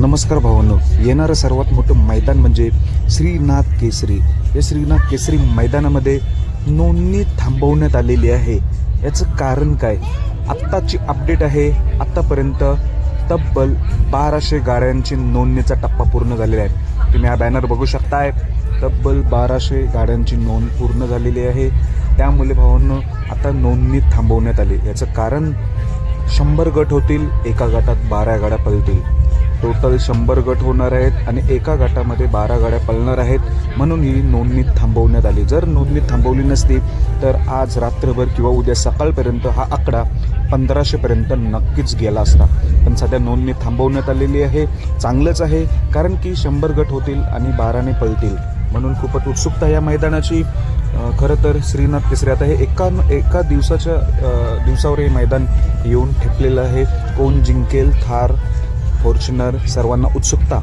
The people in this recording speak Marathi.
नमस्कार भावांनो. येणारं सर्वात मोठं मैदान म्हणजे श्रीनाथ केसरी. या श्रीनाथ केसरी मैदानामध्ये नोंदणी थांबवण्यात आलेली आहे. याचं कारण काय? आत्ताची अपडेट आहे. आत्तापर्यंत तब्बल बाराशे गाड्यांची नोंदणीचा टप्पा पूर्ण झालेला आहे. तुम्ही हा बॅनर बघू शकताय. तब्बल बाराशे गाड्यांची नोंद पूर्ण झालेली आहे. त्यामुळे भावांनो आता नोंदणी थांबवण्यात आली. याचं कारण शंभर गट होतील एका गटात बारा गाड्या पळतील टोटल शंभर गट होणार आहेत आणि एका गटामध्ये बारा गाड्या पळणार आहेत म्हणून ही नोंदणी थांबवण्यात आली. जर नोंदणी थांबवली नसती तर आज रात्रभर किंवा उद्या सकाळपर्यंत हा आकडा पंधराशेपर्यंत नक्कीच गेला असता. पण सध्या नोंदणी थांबवण्यात आलेली आहे. चांगलंच आहे कारण की शंभर गट होतील आणि बाराने पळतील म्हणून खूपच उत्सुकता या मैदानाची. खरं तर श्रीनाथ तिसरे आता हे एका एका दिवसाच्या दिवसावर हे मैदान येऊन ठेपलेलं आहे. कोण जिंकेल? थार फॉर्च्युनर सर्वांना उत्सुकता.